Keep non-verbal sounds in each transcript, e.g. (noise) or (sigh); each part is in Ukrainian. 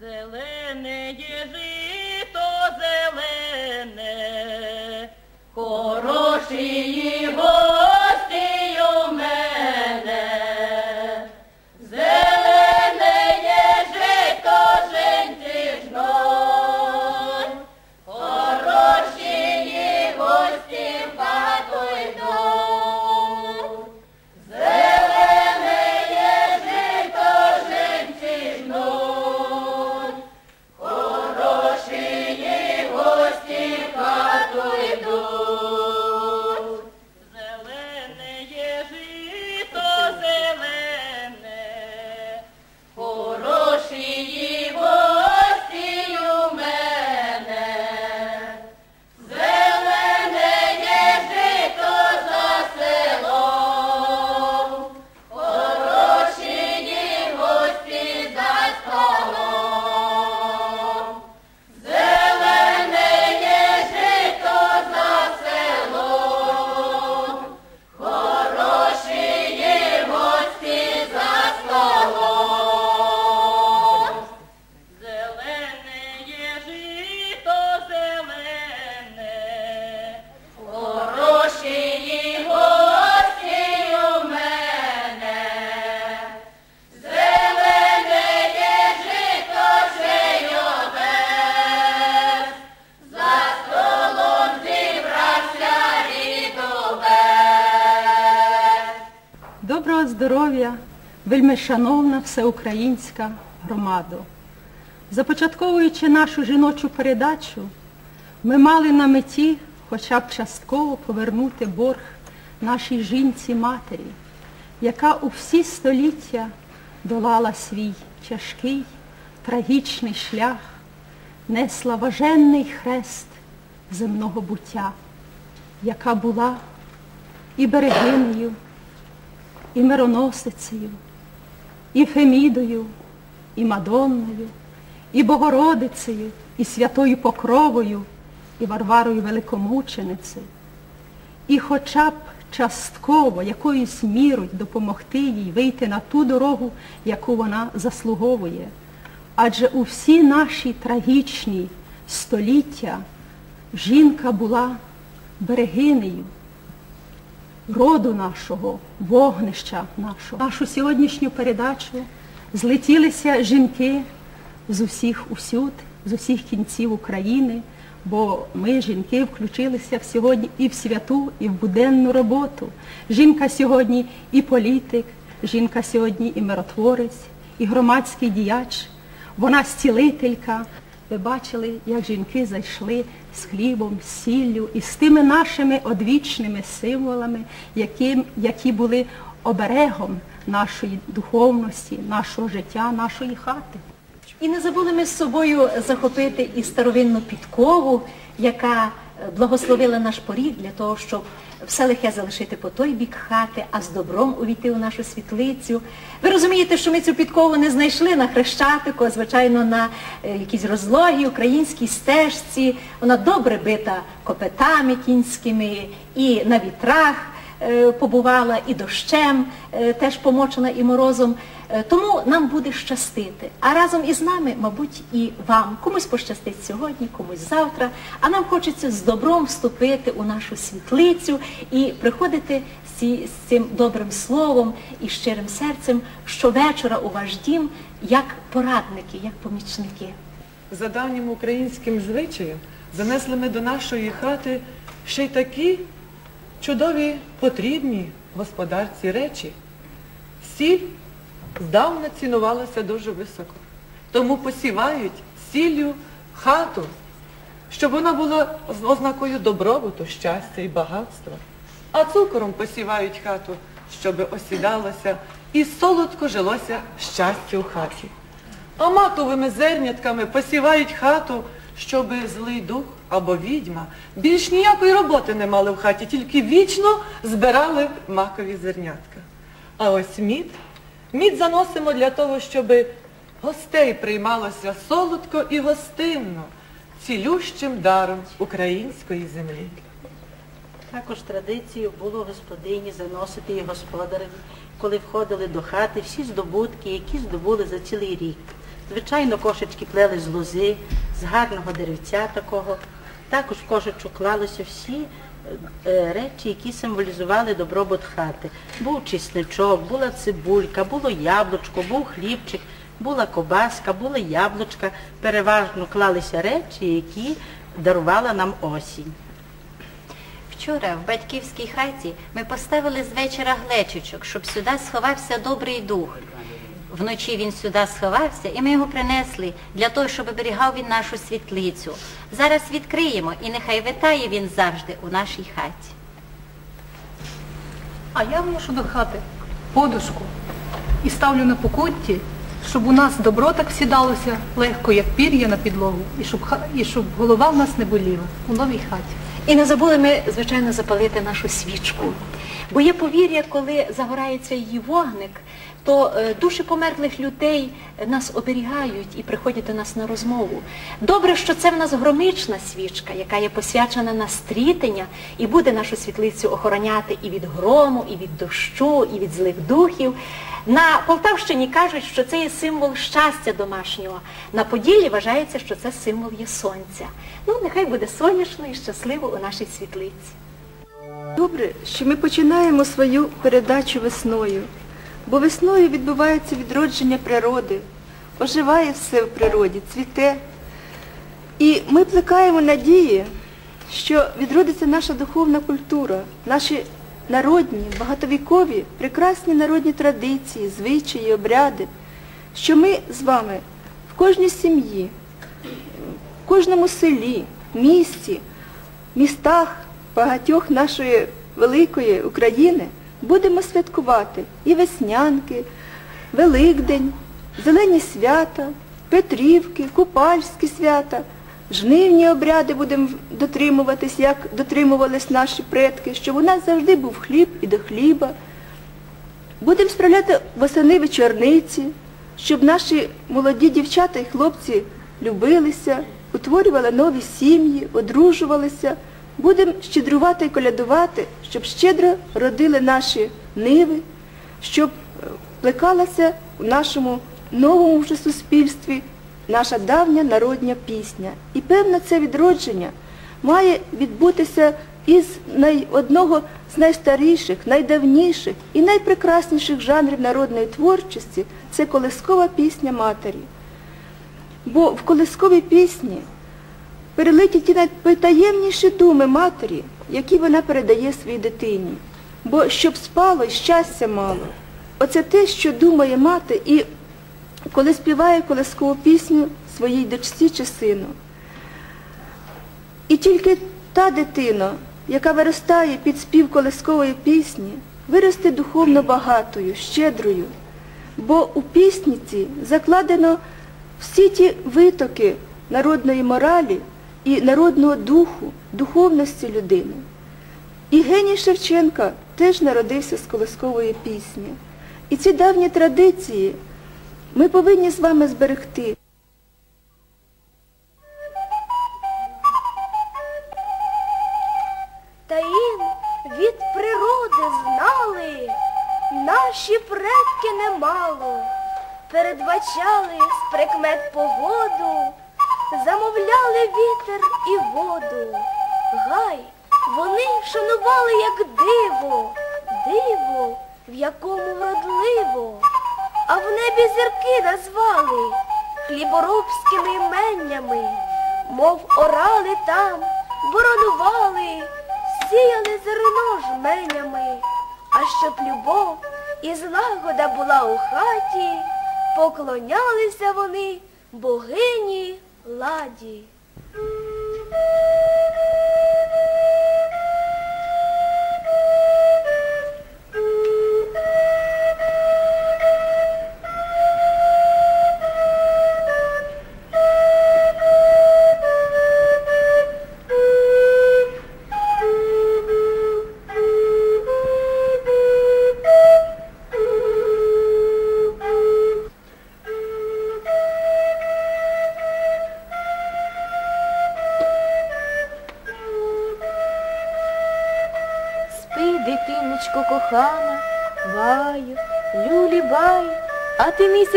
Зелене є жито зелене, хороші Доброго здоров'я, вельми шановна всеукраїнська громада. Започатковуючи нашу жіночу передачу, ми мали на меті хоча б частково повернути борг нашій жінці-матері, яка у всі століття долала свій тяжкий, трагічний шлях, несла важенний хрест земного буття, яка була і берегинею, і мироносицею, і Фемідою, і Мадонною, і Богородицею, і Святою Покровою, і Варварою Великомученицею. І хоча б частково якоюсь мірою допомогти їй вийти на ту дорогу, яку вона заслуговує. Адже у всі наші трагічні століття жінка була берегинею, роду нашого, вогнища нашого. Нашу сьогоднішню передачу злетілися жінки з усіх усюд, з усіх кінців України, бо ми, жінки, включилися сьогодні і в святу, і в буденну роботу. Жінка сьогодні і політик, жінка сьогодні і миротворець, і громадський діяч, вона зцілителька. Ви бачили, як жінки зайшли з хлібом, з сіллю і з тими нашими одвічними символами, які, які були оберегом нашої духовності, нашого життя, нашої хати. І не забули ми з собою захопити і старовинну підкову, яка благословила наш поріг для того, щоб все лихе залишити по той бік хати, а з добром увійти у нашу світлицю. Ви розумієте, що ми цю підкову не знайшли на хрещатику, а звичайно на е, якійсь розлогій українській стежці. Вона добре бита копетами кінськими і на вітрах е, побувала, і дощем е, теж помочена, і морозом. Е, Тому нам буде щастити. А разом із нами, мабуть, і вам. Комусь пощастить сьогодні, комусь завтра. А нам хочеться з добром вступити у нашу світлицю і приходити з цим добрим словом і щирим серцем щовечора у ваш дім, як порадники, як помічники. За давнім українським звичаєм занесли ми до нашої хати ще й такі чудові потрібні господарці речі. Сіль здавна цінувалася дуже високо. Тому посівають сіллю хату, щоб вона була ознакою добробуту, щастя і багатства. А цукором посівають хату, щоб осідалося і солодко жилося щастя у хаті. А маковими зернятками посівають хату, щоб злий дух або відьма більш ніякої роботи не мали в хаті, тільки вічно збирали макові зернятка. А ось мід, мід заносимо для того, щоб гостей приймалося солодко і гостинно, цілющим даром української землі. Також традицією було господині заносити і господареві, коли входили до хати всі здобутки, які здобули за цілий рік. Звичайно, кошечки плели з лози, з гарного деревця такого. Також в кошечок клалися всі речі, які символізували добробут хати. Був чесничок, була цибулька, було яблучко, був хлібчик, була кобаска, були яблучка. Переважно клалися речі, які дарувала нам осінь. Вчора в батьківській хаті ми поставили з вечора глечичок, щоб сюди сховався добрий дух. Вночі він сюди сховався, і ми його принесли для того, щоб оберігав він нашу світлицю. Зараз відкриємо, і нехай витає він завжди у нашій хаті. А я вношу до хати подушку і ставлю на покутті, щоб у нас добро так сідалося легко, як пір'я на підлогу, і щоб, і щоб голова в нас не боліла у новій хаті. І не забули ми, звичайно, запалити нашу свічку. Бо є повір'я, коли загорається її вогник, то е, душі померлих людей нас оберігають і приходять до нас на розмову. Добре, що це в нас громична свічка, яка є посвячена на стрітення і буде нашу світлицю охороняти і від грому, і від дощу, і від злих духів. На Полтавщині кажуть, що це є символ щастя домашнього. На Поділлі вважається, що це символ є сонця. Ну, нехай буде сонячно і щасливо у нашій світлиці. Добре, що ми починаємо свою передачу весною, бо весною відбувається відродження природи, оживає все в природі, цвіте. І ми плекаємо надії, що відродиться наша духовна культура, наші народні, багатовікові, прекрасні народні традиції, звичаї, обряди, що ми з вами в кожній сім'ї, в кожному селі, місті, містах багатьох нашої великої України будемо святкувати і веснянки, Великдень, Зелені свята, Петрівки, Купальські свята, жнивні обряди будемо дотримуватись, як дотримувались наші предки, щоб у нас завжди був хліб і до хліба. Будемо справляти восени вечорниці, щоб наші молоді дівчата і хлопці любилися, утворювали нові сім'ї, одружувалися. Будемо щедрувати і колядувати, щоб щедро родили наші ниви, щоб е, плекалася у нашому новому вже суспільстві наша давня народня пісня. І певно це відродження має відбутися із одного з найстаріших, найдавніших і найпрекрасніших жанрів народної творчості це колискова пісня матері. Бо в колисковій пісні перелиті ті найпотаємніші думи матері, які вона передає своїй дитині. Бо щоб спало і щастя мало. Оце те, що думає мати, і коли співає колискову пісню своїй дочці чи сину. І тільки та дитина, яка виростає під спів колискової пісні, виросте духовно багатою, щедрою. Бо у пісніці закладено всі ті витоки народної моралі і народного духу, духовності людини. І геній Шевченка теж народився з колискової пісні. І ці давні традиції ми повинні з вами зберегти. Була у хаті, поклонялися вони богині ладі.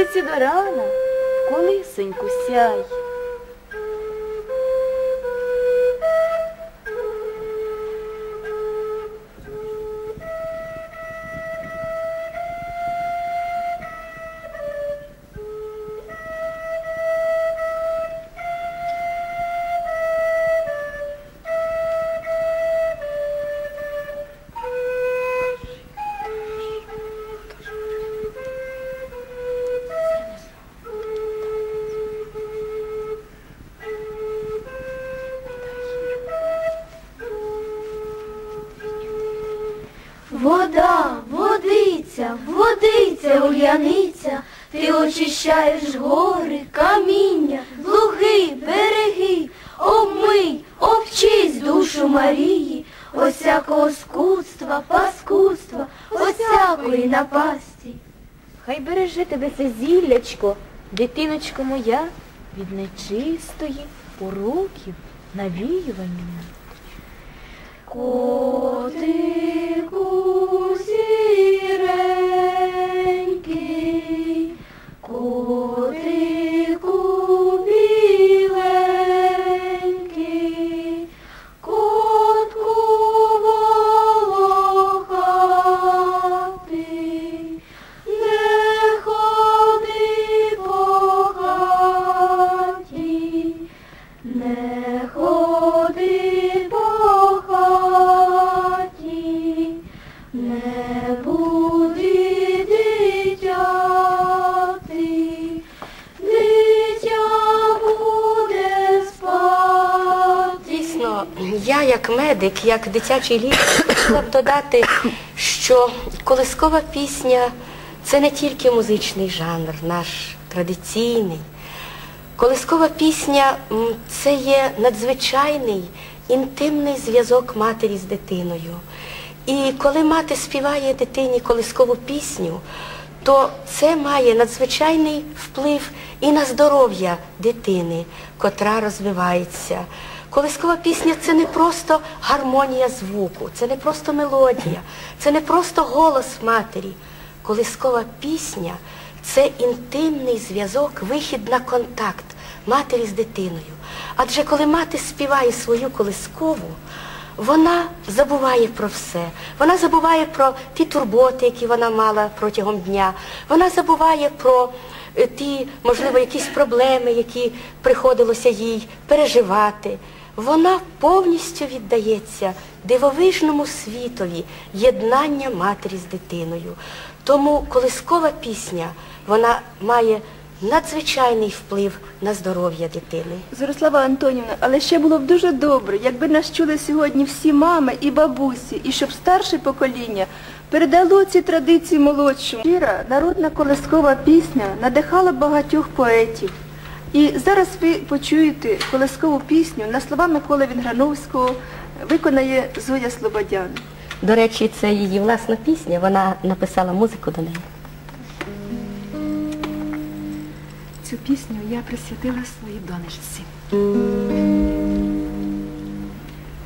Місяці до рана, в колисоньку сяй. Осякого скудства, паскудства, осякої напасті. Хай береже тебе це зіллячко, дитиночко моя, від нечистої уроків навіювання. Котику як медик, як дитячий лікар, хотіла б додати, що колискова пісня це не тільки музичний жанр, наш традиційний. Колискова пісня це є надзвичайний інтимний зв'язок матері з дитиною. І коли мати співає дитині колискову пісню, то це має надзвичайний вплив і на здоров'я дитини, котра розвивається. Колискова пісня це не просто гармонія звуку, це не просто мелодія, це не просто голос матері. Колискова пісня це інтимний зв'язок, вихід на контакт матері з дитиною. Адже коли мати співає свою колискову, вона забуває про все. Вона забуває про ті турботи, які вона мала протягом дня. Вона забуває про е, ті, можливо, якісь проблеми, які приходилося їй переживати. Вона повністю віддається дивовижному світові єднання матері з дитиною. Тому колискова пісня вона має надзвичайний вплив на здоров'я дитини. Зорослава Антонівна, але ще було б дуже добре, якби нас чули сьогодні всі мами і бабусі, і щоб старше покоління передало ці традиції молодшому. Щира народна колискова пісня надихала багатьох поетів. І зараз ви почуєте колискову пісню на слова Миколи Вінграновського виконає Зоя Слободян. До речі, це її власна пісня, вона написала музику до неї. Цю пісню я присвятила своїй донечці.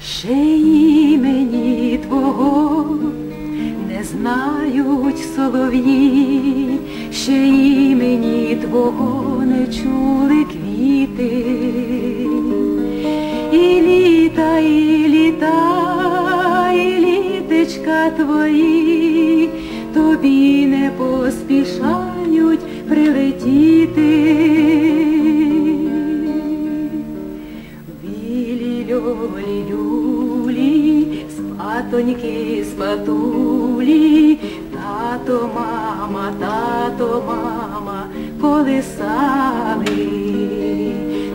Ще імені твого не знають солов'ї, ще імені твого не чули квіти. І літа, і літа, і літечка твої, тобі не поспішають прилетіти. Білі льолі люлі, спатоньки, спатулі, тато, мама, тато, мама, колисали,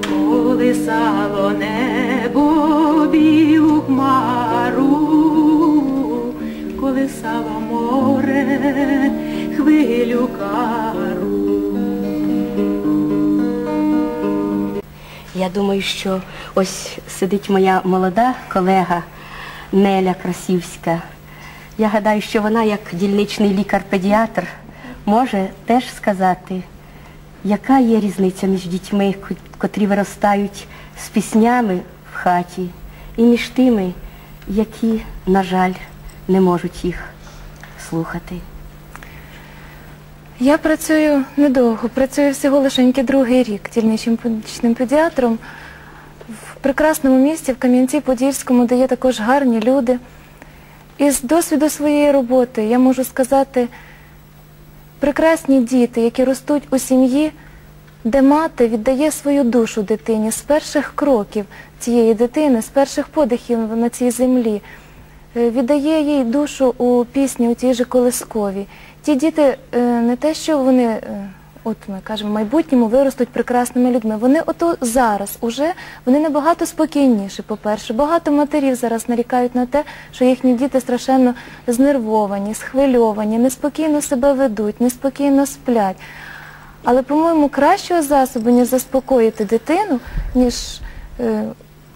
колисало небо білу хмару, колисало море, хвилю кару. Я думаю, що ось сидить моя молода колега Неля Красівська. Я гадаю, що вона, як дільничний лікар-педіатр, може теж сказати, яка є різниця між дітьми, котрі виростають з піснями в хаті, і між тими, які, на жаль, не можуть їх слухати. Я працюю недовго, працюю всього лише другий рік дільничим педагогічним педіатром в прекрасному місті, в Кам'янці-Подільському, де є також гарні люди. Із досвіду своєї роботи я можу сказати, прекрасні діти, які ростуть у сім'ї, де мати віддає свою душу дитині з перших кроків цієї дитини, з перших подихів на цій землі, е, віддає їй душу у пісні, у тій же колисковій. Ті діти е, не те, що вони, е, от ми кажемо, в майбутньому виростуть прекрасними людьми. Вони ото зараз уже вони набагато спокійніші, по-перше. Багато матерів зараз нарікають на те, що їхні діти страшенно знервовані, схвильовані, неспокійно себе ведуть, неспокійно сплять. Але, по-моєму, кращого засобу, ніж заспокоїти дитину, ніж е,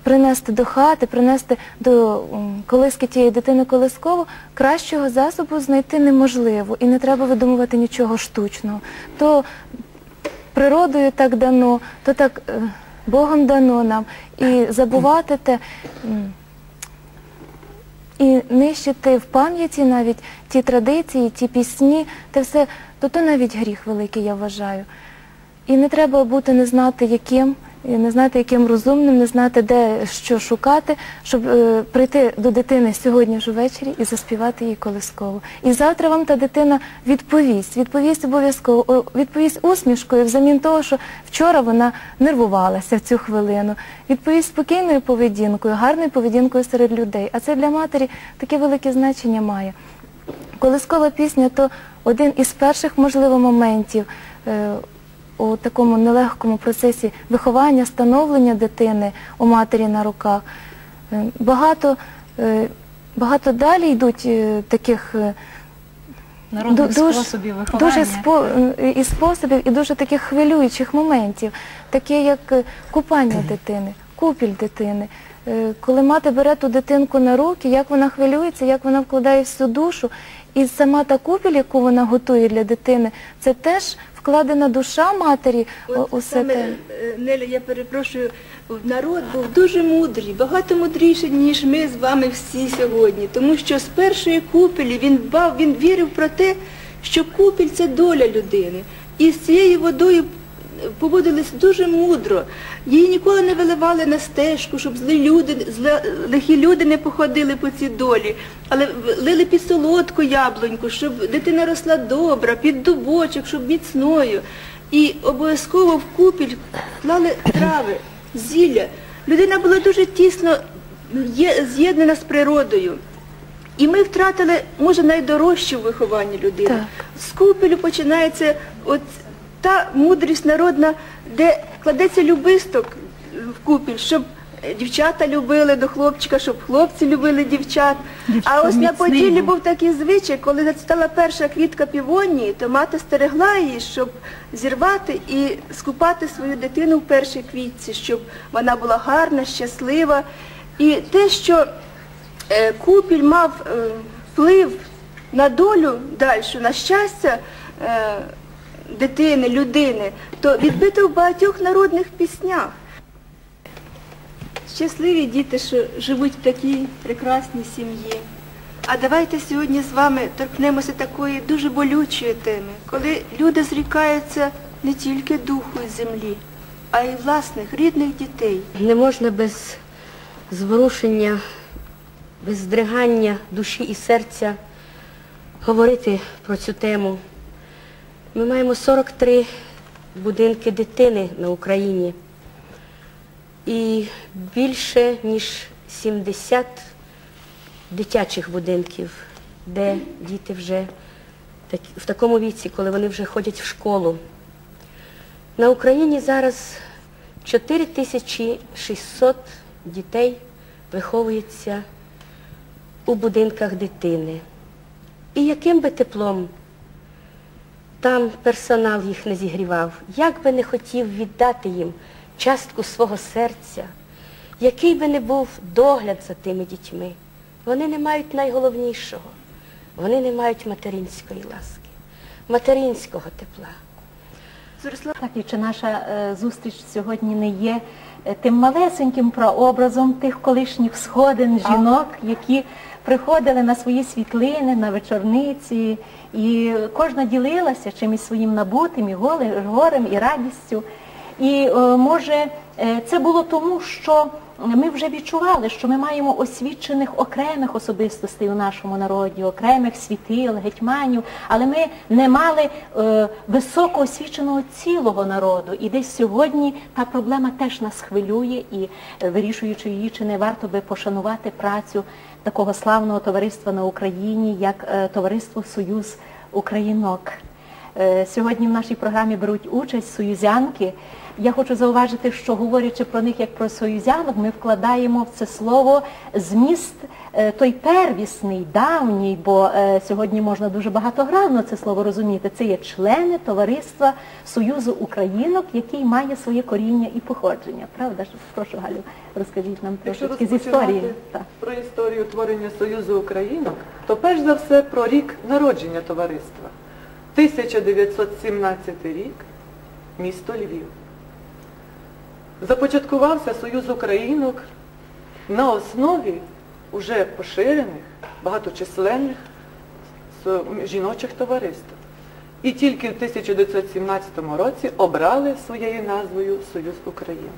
принести до хати, принести до колиски тієї дитини колискову, кращого засобу знайти неможливо і не треба видумувати нічого штучного. То природою так дано, то так е, Богом дано нам. І забувати те. і нищити в пам'яті навіть ті традиції, ті пісні, те все, то то навіть гріх великий, я вважаю. І не треба бути не знати яким, не знати яким розумним, не знати, де що шукати, щоб е, прийти до дитини сьогодні ж ввечері і заспівати їй колисково. І завтра вам та дитина відповість, відповість обов'язково, відповість усмішкою, взамін того, що вчора вона нервувалася в цю хвилину, відповість спокійною поведінкою, гарною поведінкою серед людей. А це для матері таке велике значення має. Колискова пісня то один із перших, можливо, моментів е, у такому нелегкому процесі виховання, становлення дитини у матері на руках. Е, багато, е, багато далі йдуть е, таких е, Народних ду- способів виховання. Дуже спо, і способів, і дуже таких хвилюючих моментів, такі як купання (clears throat) дитини, купіль дитини. Коли мати бере ту дитинку на руки, як вона хвилюється, як вона вкладає всю душу. І сама та купіль, яку вона готує для дитини, це теж вкладена душа матері От усе саме, те. е, Неля, я перепрошую, народ був дуже мудрий, багато мудріший, ніж ми з вами всі сьогодні. Тому що з першої купелі він бав, він вірив про те, що купіль це доля людини. І з цією водою поводились дуже мудро. Її ніколи не виливали на стежку, щоб злі люди, зле, лихі люди не походили по цій долі, але лили під солодку яблуньку, щоб дитина росла добра, під дубочок, щоб міцною. І обов'язково в купіль клали трави, зілля. Людина була дуже тісно з'єднана з природою. І ми втратили, може, найдорожче в вихованні людини. Так. З купелю починається от та мудрість народна, де кладеться любисток в купіль, щоб дівчата любили до хлопчика, щоб хлопці любили дівчат. а ось на був. був такий звичай, коли зацвітала перша квітка півонії, то мати стерегла її, щоб зірвати і скупати свою дитину в першій квітці, щоб вона була гарна, щаслива. І те, що е, Купіль мав е, вплив на долю дальшу, на щастя е, дитини, людини, то відбито в багатьох народних піснях. Щасливі діти, що живуть в такій прекрасній сім'ї. А давайте сьогодні з вами торкнемося такої дуже болючої теми, коли люди зрікаються не тільки духу і землі, а й власних рідних дітей. Не можна без зворушення, без здригання душі і серця говорити про цю тему. Ми маємо 43 будинки дитини на Україні і більше ніж 70 дитячих будинків, де діти вже в такому віці, коли вони вже ходять в школу. На Україні зараз 4600 дітей виховується у будинках дитини. І яким би теплом там персонал їх не зігрівав, як би не хотів віддати їм частку свого серця, який би не був догляд за тими дітьми, вони не мають найголовнішого, вони не мають материнської ласки, материнського тепла. Так, і чи наша е, зустріч сьогодні не є е, тим малесеньким прообразом тих колишніх сходин жінок, які приходили на свої світлини, на вечорниці, і кожна ділилася чимось своїм набутим, і голе- горем, і радістю. І е, може е, це було тому, що ми вже відчували, що ми маємо освічених окремих особистостей у нашому народі, окремих світил, гетьманів, але ми не мали е, високо освіченого цілого народу. І десь сьогодні та проблема теж нас хвилює, і е, вирішуючи її, чи не варто би пошанувати працю такого славного товариства на Україні, як е, товариство Союз Українок. Е, Сьогодні в нашій програмі беруть участь союзянки. Я хочу зауважити, що говорячи про них як про союзянок, ми вкладаємо в це слово зміст е, той первісний, давній, бо е, сьогодні можна дуже багатогранно це слово розуміти. Це є члени товариства Союзу Українок, який має своє коріння і походження. Правда? Прошу Галю, розкажіть нам трошки з історії. Про історію творення Союзу Українок, то перш за все про рік народження товариства. 1917 рік, місто Львів. Започаткувався Союз Українок на основі уже поширених, багаточисленних жіночих товариств. І тільки в 1917 році обрали своєю назвою Союз Українок.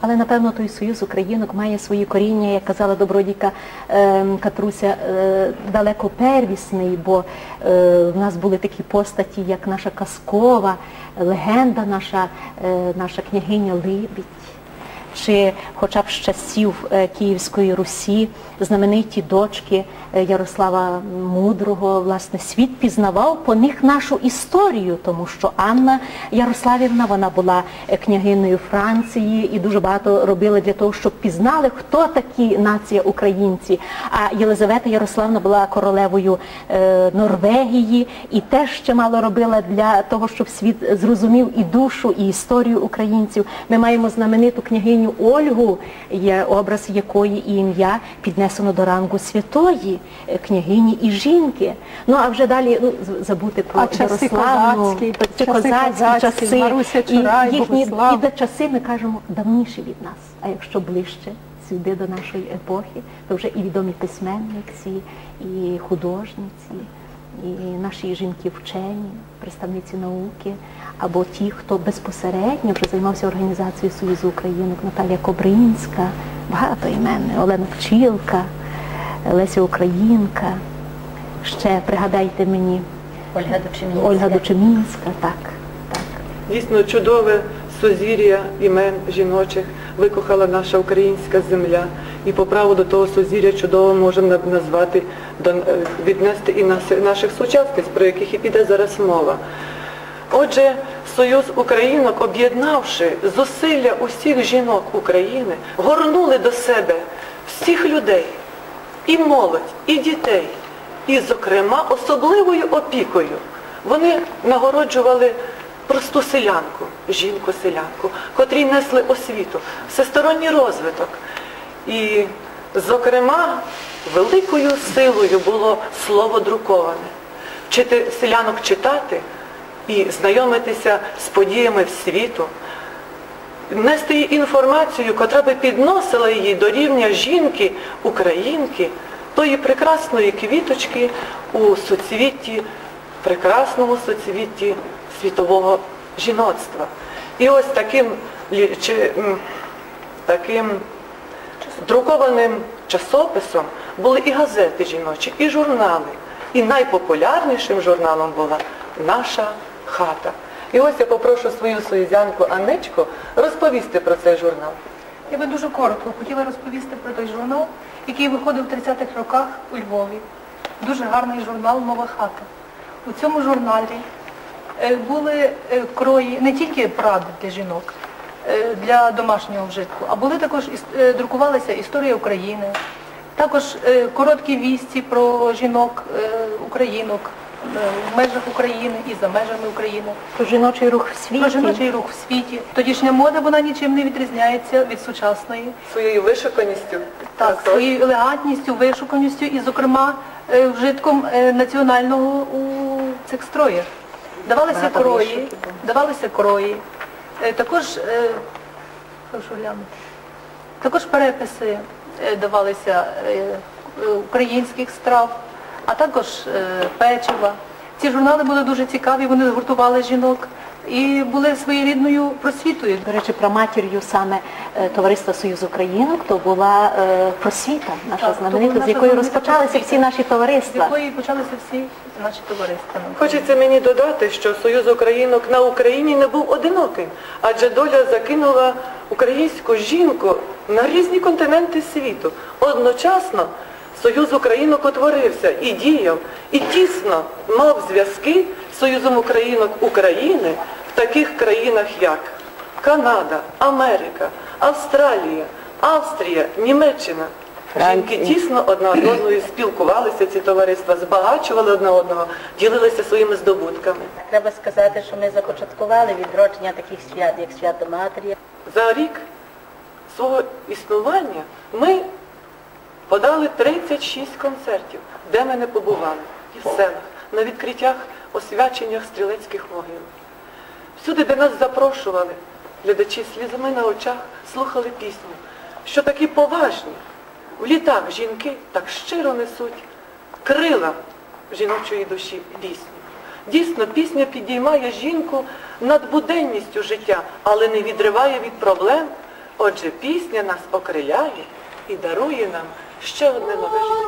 Але напевно той союз українок має свої коріння, як казала добродійка е, Катруся, е, далеко первісний, бо е, в нас були такі постаті, як наша казкова легенда, наша, е, наша княгиня Либідь, чи хоча б з часів е, Київської Русі, знамениті дочки е, Ярослава Мудрого, власне, світ пізнавав по них нашу історію, тому що Анна Ярославівна, вона була е, княгиною Франції і дуже багато робила для того, щоб пізнали, хто такі нація українці. А Єлизавета Ярославна була королевою Норвегії і теж ще мало робила для того, щоб світ зрозумів і душу, і історію українців. Ми маємо знамениту княгиню Ольгу, є образ якої і ім'я піднесено до рангу святої е, княгині і жінки. Ну а вже далі ну, забути про А часи козацькі, часи козацькі часи, Маруся і їхні Богослав. і часи ми кажемо давніші від нас. А якщо ближче сюди до нашої епохи, то вже і відомі письменниці, і художниці, і наші жінки вчені, представниці науки, або ті, хто безпосередньо вже займався організацією Союзу Українок, Наталія Кобринська, багато імен, Олена Пчілка, Леся Українка. Ще пригадайте мені Ольга Дочемінська. Ольга Дочемінська, так. так. Дійсно чудове сузір'я імен жіночих викохала наша українська земля. І по праву до того сузір'я чудово можемо назвати, е, віднести і наших сучасниць, про яких і піде зараз мова. Отже, Союз Українок, об'єднавши зусилля усіх жінок України, горнули до себе всіх людей, і молодь, і дітей, і, зокрема, особливою опікою. Вони нагороджували просту селянку, жінку-селянку, котрій несли освіту, всесторонній розвиток. І, зокрема, великою силою було слово друковане. Вчити селянок читати і знайомитися з подіями в світу, нести їй інформацію, котра би підносила її до рівня жінки, українки, тої прекрасної квіточки у соцвітті, прекрасному соцвітті світового жіноцтва. І ось таким, таким друкованим часописом були і газети жіночі, і журнали. І найпопулярнішим журналом була наша хата. І ось я попрошу свою союзянку Анечку розповісти про цей журнал. Я би дуже коротко хотіла розповісти про той журнал, який виходив в 30-х роках у Львові. Дуже гарний журнал Нова хата. У цьому журналі е, були е, крої не тільки пради для жінок, для домашнього вжитку, а були також е, друкувалася історія України, також е, короткі вісті про жінок е, українок е, в межах України і за межами України. Про жіночий рух в світі. Про жіночий рух в світі. Тодішня мода вона нічим не відрізняється від сучасної. Своєю вишуканістю. Так, своєю елегантністю, вишуканістю і, зокрема, е, вжитком е, національного у цих строях. Давалися Багато крої, давалися крої. Е, Також, е, прошу глянути, також переписи е, давалися українських страв, а також печива. Ці журнали були дуже цікаві, вони згуртували жінок і були своєрідною просвітою. До речі, про матір'ю саме е, Товариства Союз Українок, то була е, просвіта, наша Так, знаменита, з якої розпочалися просвіта, всі наші З якої почалися всі наші товариства. Хочеться мені додати, що Союз Українок на Україні не був одиноким, адже доля закинула українську жінку на різні континенти світу. Одночасно Союз Українок утворився і діяв, і тісно мав зв'язки з Союзом Українок України в таких країнах, як Канада, Америка, Австралія, Австрія, Німеччина. Жінки тісно одна одною спілкувалися, ці товариства, збагачували одне одного, ділилися своїми здобутками. Треба сказати, що ми започаткували відродження таких свят, як свято Матері. За рік свого існування ми подали 36 концертів, де ми не побували, і в селах, на відкриттях, освяченнях стрілецьких могил. Всюди, де нас запрошували, глядачі слізами на очах слухали пісню, що такі поважні, в літах жінки так щиро несуть крила жіночої душі пісню. Дійсно, пісня підіймає жінку над буденністю життя, але не відриває від проблем. Отже, пісня нас окриляє і дарує нам ще одне нове життя.